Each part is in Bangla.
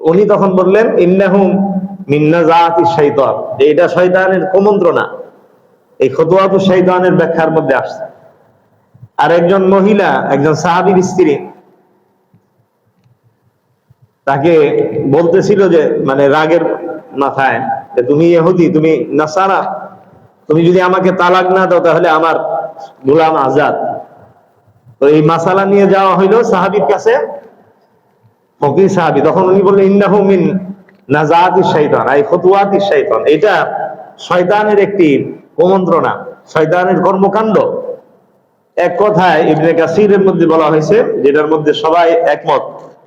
উনি তখন বললেন, ইন্নাহুম মিন্না জাতি শৈতান যে এটা শয়তানের কুমন্ত্রণা। এই খতুয়াতু শৈতানের ব্যাখ্যার মধ্যে আসছে। আর একজন মহিলা, একজন সাহাবীর স্ত্রী, তাকে বলতেছিল যে মানে রাগের মাথায় যে, তুমি ইহুদি, তুমি নাসারা, তুমি যদি আমাকে তালাক না দাও, তাহলে আমার গোলাম আজাদ। তো এই মাসালা নিয়ে যাওয়া হইল সাহাবীর কাছে। ফকির সাহাবি, তখন উনি বললেন, ইন্নাহু মিন নাজাতি শয়তান আই ফতুয়াতি শয়তান এটা শয়তানের একটি কুমন্ত্রণা, শয়তানের কর্মকাণ্ড। এক কথায় ইবনে কাসিরের মধ্যে বলা হয়েছে, যেটার মধ্যে সবাই একমত,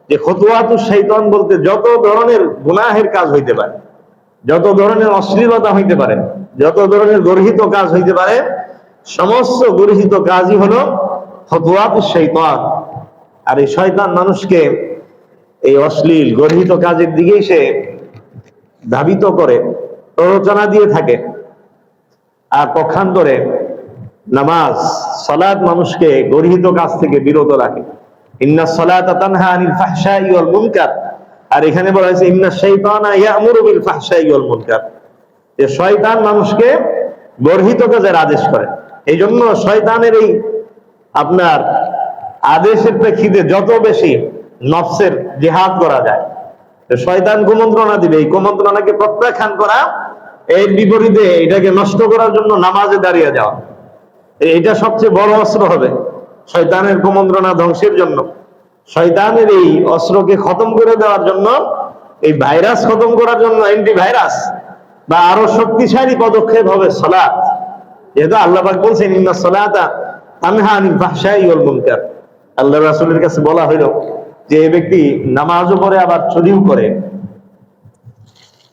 যে খতুয়াতু শৈতান বলতে যত ধরনের গুনাহের কাজ হইতে পারে, যত ধরনের অশ্লীলতা হইতে পারে, যত ধরনের গর্হিত কাজ হইতে পারে, সমস্ত গর্হিত কাজই হলো খতুয়াতু শৈতান আর এই শয়তান মানুষকে এই অশ্লীল গর্হিত কাজের দিকেই সে ধাবিত করে, প্ররোচনা দিয়ে থাকে আর পক্ষান্তরে নামাজ, সালাত মানুষকে গর্হিত কাজ থেকে বিরত রাখে। ইন্না সালাতা আর এখানে বলা হয়েছে, ইন্না যে শয়তান মানুষকে গর্হিত কাজের আদেশ করে। এই জন্য শয়তানের এই আপনার আদেশের প্রেক্ষিতে যত বেশি নফসের জেহাদ করা যায়। শয়তান কুমন্ত্রণা দিবে। এই কুমন্ত্রণাকে প্রত্যাখ্যান করা, এর বিপরীতে এটাকে নষ্ট করার জন্য নামাজে দাঁড়িয়ে যাওয়া। এটা সবচেয়ে বড় অস্ত্র হবে শয়তানের কুমন্ত্রণা ধ্বংসের জন্য। শয়তানের এই অস্ত্রকে খতম করে দেওয়ার জন্য, এই ভাইরাস খতম করার জন্য অ্যান্টি ভাইরাস বা আরও শক্তিশালী পদক্ষেপ হবে সলাৎ যেহেতু আল্লাহ পাক বলছেন, ইন্না সলাতা আল্লাহ রাসূলের কাছে বলা হইল যে ব্যক্তি নামাজও পড়ে, আবার চুরিও করে,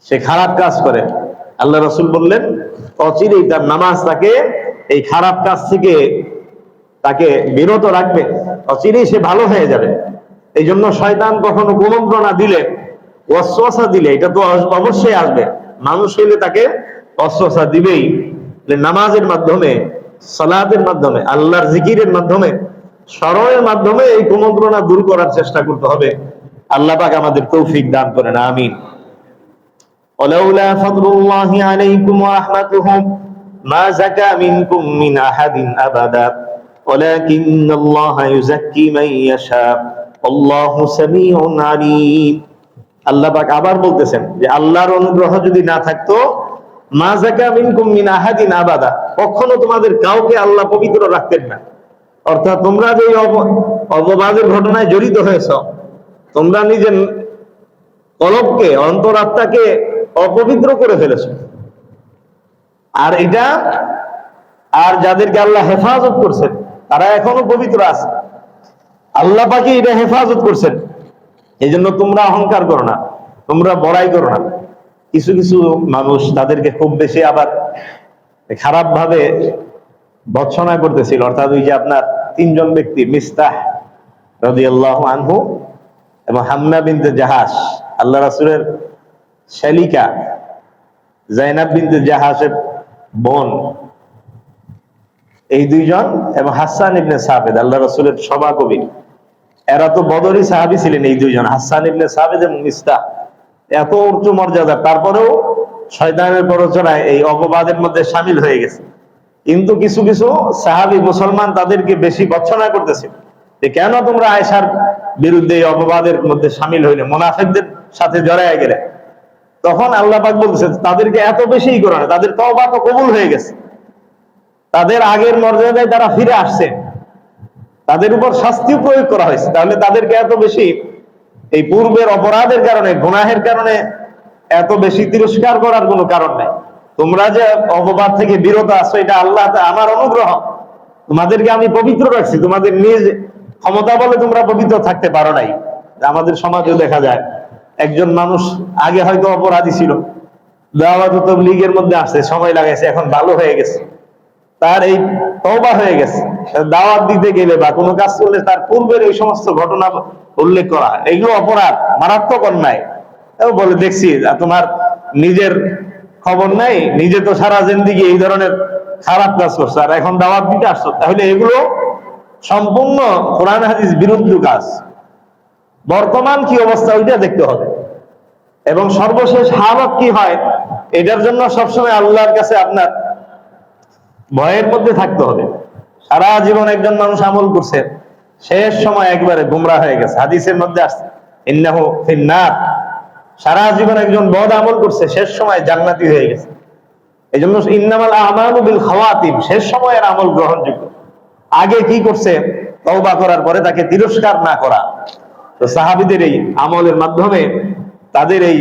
সে খারাপ কাজ করে। আল্লাহ রাসূল বললেন অচিরেই তার নামাজ তাকে, এই খারাপ কাজ থেকে তাকে বিরত রাখবে। অচিরেই সে ভালো হয়ে যাবে। এই জন্য শয়তান কখনো কুমন্ত্রণা দিলে অশ্বাসা দিলে, এটা তো অবশ্যই আসবে। মানুষ হইলে তাকে অশ্বাসা দিবেই। নামাজের মাধ্যমে, সালাতের মাধ্যমে, আল্লাহর জিকিরের মাধ্যমে স্মরণের মাধ্যমে এই কুমন্ত্রণা দূর করার চেষ্টা করতে হবে আল্লাহ পাক আমাদের তৌফিক দান করেন আমিন ولولا فضل الله عليكم ورحمته ما زكى منكم من أحد أبدا ولكن الله يزكي من يشاء والله سميع عليم আল্লাহ পাক আবার বলতেছেন যে আল্লাহর অনুগ্রহ যদি না থাকতো মা জাকা মিনকুম মিন আহাদিন আবাদা কখনো তোমাদের কাউকে আল্লাহ পবিত্র রাখতেন না অর্থাৎ তোমরা যে এই অব- অপবাদের ঘটনায় জড়িত হয়েছ, তোমরা নিজের কলবকে, অন্তরাত্মাকে অপবিত্র করে ফেলেছ। আর এটা, আর যাদেরকে আল্লাহ হেফাজত করছেন, তারা এখনও পবিত্র আছে। আল্লাহ পাকে এটা হেফাজত করছেন। এই জন্য তোমরা অহংকার করো না, তোমরা বড়াই করো না। কিছু কিছু মানুষ তাদেরকে খুব বেশি আবার খারাপ ভাবে ভৎসনা করতেছিল অর্থাৎ ওই যে আপনার তিনজন ব্যক্তি, মিস্তাহ রাদিয়াল্লাহু আনহু এবং হামনা বিনতে জাহাজ আল্লাহ রাসূলের শালিকা জাইনাব বিনতে জাহাজের বোন। এই দুইজন এবং হাসান ইবনে সাবেদ, আল্লাহ রাসূলের সভাকবি। এরা তো বদরি সাহাবি ছিলেন এই দুইজন, হাসান ইবনে সাবেদ এবং মিস্তাহ। এত উচ্চ মর্যাদা, তারপরেও শয়তানের প্ররোচনায় এই অপবাদের মধ্যে সামিল হয়ে গেছে। কিন্তু কিছু কিছু সাহাবি মুসলমান তাদেরকে বেশি গচ্ছনা করতেছে যে কেন তোমরা আয়সার বিরুদ্ধে এই অপবাদের মধ্যে সামিল হইলে, মোনাফেকদের সাথে জড়ায় গেলে? তখন আল্লাহ পাক বলছে তাদেরকে এত বেশি করে না, তাদের তওবা তো কবুল হয়ে গেছে। তাদের আগের মর্যাদায় তারা ফিরে আসছে। তাদের উপর শাস্তিও প্রয়োগ করা হয়েছে। তাহলে তাদেরকে এত বেশি এই পূর্বের অপরাধের কারণে, গুনাহের কারণে এত বেশি তিরস্কার করার কোনো কারণ নেই। তোমরা যে অপবাদ থেকে বিরত আছো, এটা আল্লাহ আমার অনুগ্রহ। তোমাদেরকে আমি পবিত্র রাখছি। তোমাদের নিজ ক্ষমতা বলে তোমরা পবিত্র থাকতে পারো নাই। আমাদের সমাজেও দেখা যায়। একজন মানুষ আগে হয়তো অপরাধী ছিল। ও মধ্যে আসছে সময় লাগাইছে, এখন ভালো হয়ে গেছে। তার এই তওবা হয়ে গেছে। দাওয়াত দিতে গেলে বা কোনো কাজ করলে তার পূর্বের এই সমস্ত ঘটনা উল্লেখ করা। এগুলো অপরাধ, মারাত্মক অন্যায়। বলে দেখছি তোমার নিজের খবর নাই, নিজে তো সারা জিন্দিগি এই ধরনের খারাপ কাজ করছ, আর এখন দাওয়াত দিতে আসছো। তাহলে এগুলো সম্পূর্ণ কোরআন হাদিস বিরুদ্ধ কাজ। বর্তমান কি অবস্থা ওইটা দেখতে হবে। এবং সর্বশেষ হালত কি হয়, এটার জন্য সবসময় আল্লাহর কাছে আপনার ভয়ের মধ্যে থাকতে হবে। সারা জীবন একজন মানুষ আমল করছে, শেষ সময় একবারে গুমরা হয়ে গেছে। হাদিসের মধ্যে আসছে, ইন্নাহু ফিন্নার। সারা জীবন একজন বদ আমল করছে, শেষ সময় জান্নাতি হয়ে গেছে। এই জন্য ইন্নামাল আমালু বিল খাওয়াতিম, শেষ সময়ের আমল গ্রহণযোগ্য। আগে কি করছে? তওবা করার পরে তাকে তিরস্কার না করা। তো সাহাবিদের এই আমলের মাধ্যমে, তাদের এই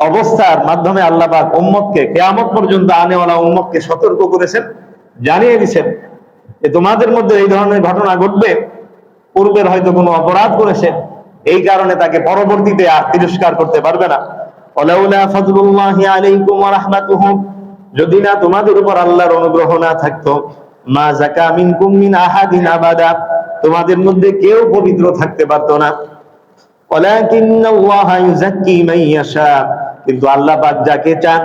অবস্থার মাধ্যমে আল্লাহ পাক উম্মতকে, কেয়ামত পর্যন্ত আনেওয়ালা উম্মতকে সতর্ক করেছেন, জানিয়ে দিচ্ছেন যে তোমাদের মধ্যে এই ধরনের ঘটনা ঘটবে, পূর্বের হয়তো কোনো অপরাধ করেছে এই কারণে তাকে পরবর্তীতে আর তিরস্কার করতে পারবে না। যদি না তোমাদের উপর আল্লাহর অনুগ্রহ না থাকতো, মা জাকা মিনকুম মিন আহাদিন আবাদা, তোমাদের মধ্যে কেউ পবিত্র থাকতে পারতো না। কিন্তু আল্লাহ যাকে চান,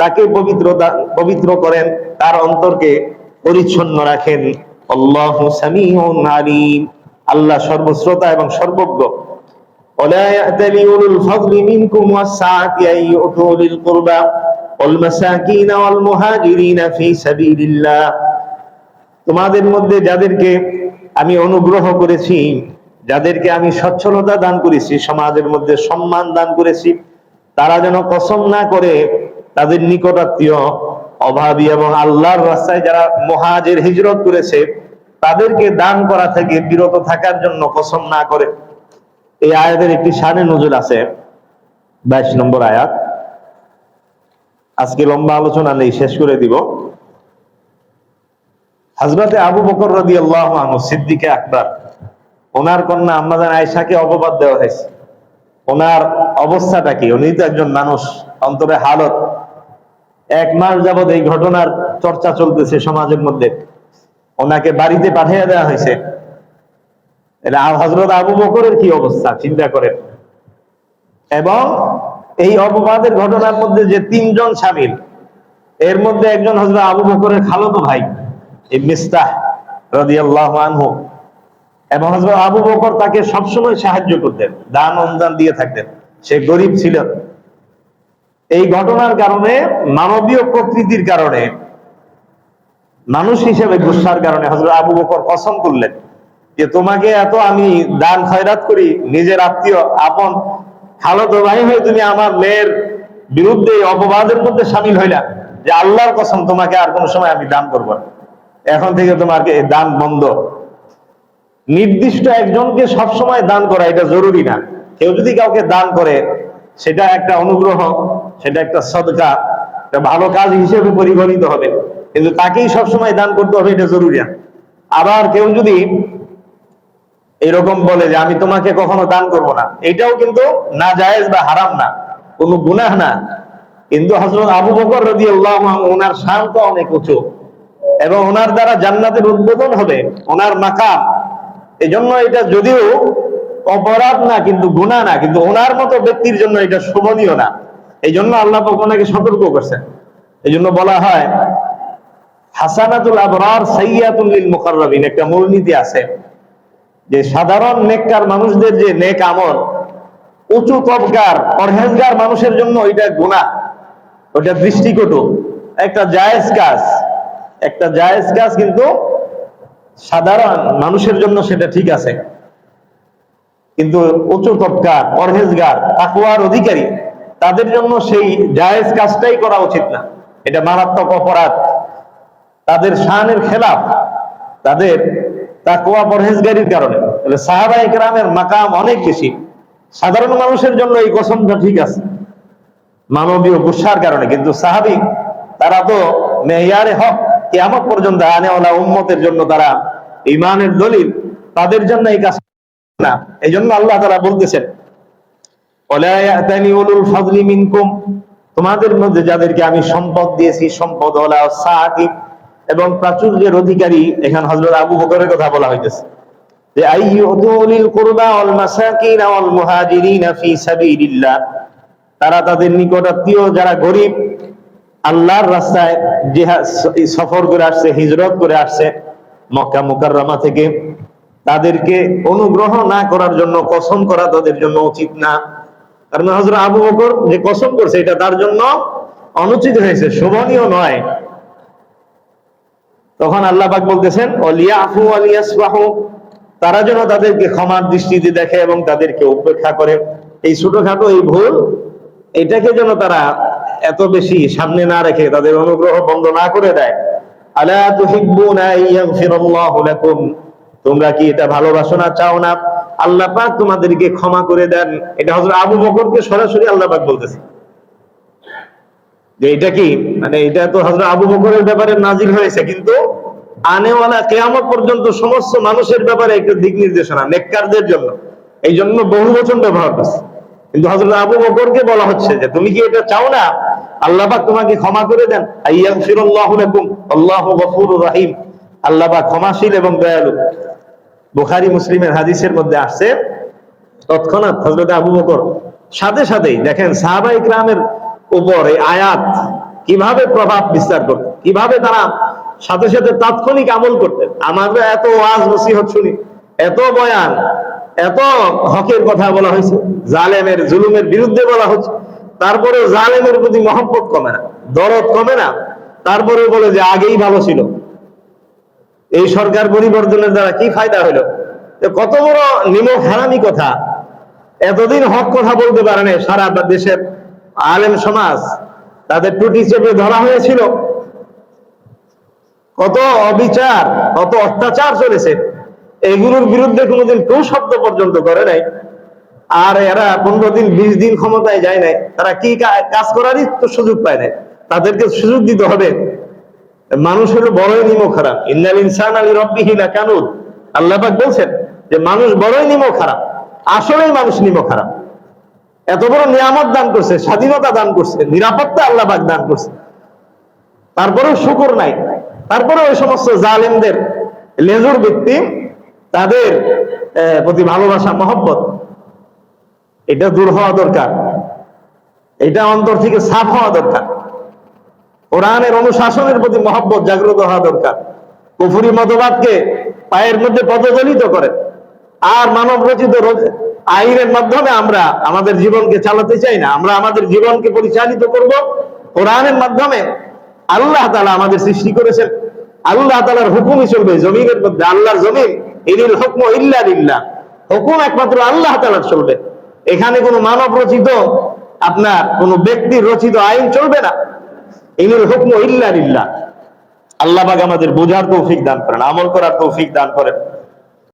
তাকে পবিত্রতা পবিত্র করেন, তার অন্তরকে পরিচ্ছন্ন রাখেন। আল্লাহু আল্লাহ সর্বশ্রোতা এবং সর্বজ্ঞ। ولا يأتل أولو الفضل منكم والسعة أن يؤتوا للقربى والمساكين والمهاجرين في سبيل الله তোমাদের মধ্যে যাদেরকে আমি অনুগ্রহ করেছি যাদেরকে আমি সচ্ছলতা দান করেছি সমাজের মধ্যে সম্মান দান করেছি তারা যেন কসম না করে তাদের নিকটাত্মীয় অভাবী এবং আল্লাহর রাস্তায় যারা মহাজের হিজরত করেছে তাদেরকে দান করা থেকে বিরত থাকার জন্য কসম না করে এই আয়াতের একটি সানে নজর আছে, বাইশ নম্বর আয়াত। আজকে লম্বা আলোচনা নেই, শেষ করে দিব। হাজরাতে আবু বকর রাদি আল্লাহ সিদ্দিকে আকবর, ওনার কন্যা আম্মাজান আয়সাকে অপবাদ দেওয়া হয়েছে। ওনার অবস্থাটা কি? উনি তো একজন মানুষ, অন্তরে হালত। এক মাস যাবৎ এই ঘটনার চর্চা চলতেছে সমাজের মধ্যে। ওনাকে বাড়িতে পাঠিয়ে দেওয়া হয়েছে। হজরত আবু বকরের কি অবস্থা? চিন্তা করেন। এবং এই অপবাদের ঘটনার মধ্যে যে তিনজন সামিল, এর মধ্যে একজন হজরত আবু বকরের খালতো ভাই মিস্তাহ আনহু। এবং হজরত আবু বকর তাকে সবসময় সাহায্য করতেন, দান অনুদান দিয়ে থাকতেন। সে গরিব ছিল। এই ঘটনার কারণে মানবীয় প্রকৃতির কারণে, মানুষ হিসেবে গুসার কারণে হজরত আবু বকর কসম করলেন। যে তোমাকে এত আমি দান খয়রাত করি, নিজের আত্মীয়, আপন খালতো ভাই হয়ে তুমি আমার মেয়ের বিরুদ্ধে অপবাদের মধ্যে সামিল হইলা যে আল্লাহর কসম তোমাকে আর কোনো সময় আমি দান করব না। এখন থেকে তোমাকে দান বন্ধ? নির্দিষ্ট একজনকে সবসময় দান করা এটা জরুরি না। কেউ যদি কাউকে দান করে, সেটা একটা অনুগ্রহ, সেটা একটা সদকা ভালো কাজ হিসেবে পরিগণিত হবে। কিন্তু তাকেই সবসময় দান করতে হবে, এটা জরুরি না। আবার কেউ যদি এরকম বলে যে আমি তোমাকে কখনো দান করব না। এটাও কিন্তু না জায়েজ বা হারাম না, কোনো গুনাহ না। কিন্তু হজরত আবু বকর রদি ওনার শান্ত অনেক উঁচু। এবং ওনার দ্বারা জান্নাতের উদ্বোধন হবে, ওনার মাকাম। এজন্য এটা যদিও অপরাধ না, কিন্তু গুণা না, কিন্তু ওনার মতো ব্যক্তির জন্য এটা শোভনীয় না। এই জন্য আল্লাহ ওনাকে সতর্ক করছেন। এই জন্য বলা হয়, হাসানাতুল আবরার সাইয়াতুল লিল মুকাররাবিন, একটা মূলনীতি আছে। যে সাধারণ নেককার মানুষদের যে নেক আমল, উঁচু তবকার পরহেজগার মানুষের জন্য ওইটা গুনাহ, ওইটা দৃষ্টিকটু। একটা জায়েজ কাজ, একটা জায়েজ কাজ কিন্তু সাধারণ মানুষের জন্য সেটা ঠিক আছে। কিন্তু উঁচু তবকার পরহেজগার তাকুয়ার অধিকারী, তাদের জন্য সেই জায়েজ কাজটাই করা উচিত না। এটা মারাত্মক অপরাধ। তাদের শানের খেলাফ, তাদের তাকুয়া পরহেজগারির কারণে। তাহলে সাহাবা একরামের মাকাম অনেক বেশি। সাধারণ মানুষের জন্য এই কসমটা ঠিক আছে। মানবীয় গুসার কারণে। কিন্তু সাহাবি, তারা তো মেয়ারে হক, কেয়ামত পর্যন্ত আনেওয়ালা উম্মতের জন্য তারা ইমানের দলিল, তাদের জন্য এই কাজ না। এই জন্য আল্লাহ তারা বলতেছেন, ওলা তোমাদের মধ্যে যাদেরকে আমি সম্পদ দিয়েছি, সম্পদ ওলা সাআতি এবং প্রাচুর্যের অধিকারী এখানে হযরত আবু বকরের কথা বলা হইতেছে। যে কুরবা ওয়াল মাসাকিন ওয়াল মুহাজিরিন ফি সাবিলিল্লাহ। তারা তাদের নিকটাত্মীয় যারা গরিব, আল্লাহর রাস্তায় জিহাদ, সফর করে আসছে, হিজরত করে আসছে মক্কা মুকাররমা থেকে। তাদেরকে অনুগ্রহ না করার জন্য, কসম করা তাদের জন্য উচিত না। কারণ হজরত আবু বকর যে কসম করছে, এটা তার জন্য অনুচিত হয়েছে, শোভনীয় নয়। তখন আল্লাহ পাক বলতেছেন অলিয়াফু আলিয়াসবাহু তারা যেন তাদেরকে ক্ষমার দৃষ্টিতে দেখে এবং তাদেরকে উপেক্ষা করে। এই ছোটখাটো এই ভুল, এটাকে যেন তারা এত বেশি সামনে না রেখে তাদের অনুগ্রহ বন্ধ না করে দেয়। আলা তুহিব্বুনা ইয়াগফিরাল্লাহু লাকুম তোমরা কি এটা ভালোবাসো না, চাও না? আল্লাহ পাক তোমাদেরকে ক্ষমা করে দেন। এটা হযরত আবু বকরকে সরাসরি আল্লাহ পাক বলতেছে। যে এটা কি? মানে এটা তো হযরত আবু বকরের ব্যাপারে নাজিল হয়েছে, কিন্তু আনেওয়ালা কেয়ামত পর্যন্ত সমস্ত মানুষের ব্যাপারে একটা দিক নির্দেশনা, নেককারদের জন্য। এই জন্য বহু বচন ব্যবহার করছে। কিন্তু হযরত আবু বকরকে বলা হচ্ছে যে, তুমি কি এটা চাও না? আল্লাহ পাক তোমাকে ক্ষমা করে দেন। আইয়াগফিরুল্লাহু লাকুম। আল্লাহু ক্ষমাশীল এবং দয়ালু। বুখারী, মুসলিমের হাদিসের মধ্যে আসছে, তৎক্ষণাৎ হযরত আবু বকর সাথে সাথেই দেখেন সাহাবা ইকরামের উপর এই আয়াত কীভাবে প্রভাব বিস্তার করত, কীভাবে তারা সাথে সাথে তাৎক্ষণিক আমল করতেন আমাদের এত ওয়াজ নসিহত শুনি, এত বয়ান, এত হকের কথা বলা হয়েছে, জালেমের জুলুমের বিরুদ্ধে বলা হচ্ছে, তারপরে জালেমের প্রতি মহব্বত কমে না, দরদ কমে না, তারপরে বলে যে আগেই ভালো ছিল। এই সরকার পরিবর্তনের দ্বারা কি ফায়দা হলো? কত বড় নিমক হারামি কথা। এতদিন হক কথা বলতে পারে সারা দেশের আলেম সমাজ, তাদের টুটি চেপে ধরা হয়েছিল। কত অবিচার, কত অত্যাচার চলেছে, এগুলোর বিরুদ্ধে কোনোদিন কেউ শব্দ পর্যন্ত করে নাই। আর এরা পনেরো দিন, বিশ দিন ক্ষমতায় যায় নাই। তারা কি কাজ করারই তো সুযোগ পায় নাই। তাদেরকে সুযোগ দিতে হবে। মানুষ হলো বড়ই নিমো খারাপ। ইন্দাল ইনসান আলী রব্বিহি লাকানুদ। আল্লাহ পাক বলছেন যে, মানুষ বড়ই নিমো খারাপ। আসলেই মানুষ নিমো খারাপ। এত বড় নিয়ামত দান করছে, স্বাধীনতা দান করছে, নিরাপত্তা আল্লাহ দান করছে। তারপরেও শুকর নাই। তারপরে ওই সমস্ত জালেমদের, লেজুর ব্যক্তি, তাদের প্রতি ভালোবাসা, মহব্বত, এটা দূর হওয়া দরকার। এটা অন্তর থেকে সাফ হওয়া দরকার। কোরআনের অনুশাসনের প্রতি মহব্বত জাগ্রত হওয়া দরকার। কুফুরি মতবাদকে পায়ের মধ্যে পদদলিত করে। আর মানব রচিত রচ- আইনের মাধ্যমে আমরা আমাদের জীবনকে চালাতে চাই না, আমরা আমাদের জীবনকে পরিচালিত করব। কোরআনের মাধ্যমে আল্লাহ তালা আমাদের সৃষ্টি করেছেন। আল্লাহ তাআলার হুকুমই চলবে জমিনের মধ্যে, আল্লাহর জমিন। ইনিল হুকম ইল্লা লিল্লাহ। হুকুম একমাত্র আল্লাহ তাআলার চলবে। এখানে কোনো মানব রচিত, আপনার কোনো ব্যক্তির রচিত আইন চলবে না। ইনুল হুকম ইল্লা লিল্লাহ। আল্লাহ বাগ আমাদের বোঝার তৌফিক দান করেন, আমল করার তৌফিক দান করেন।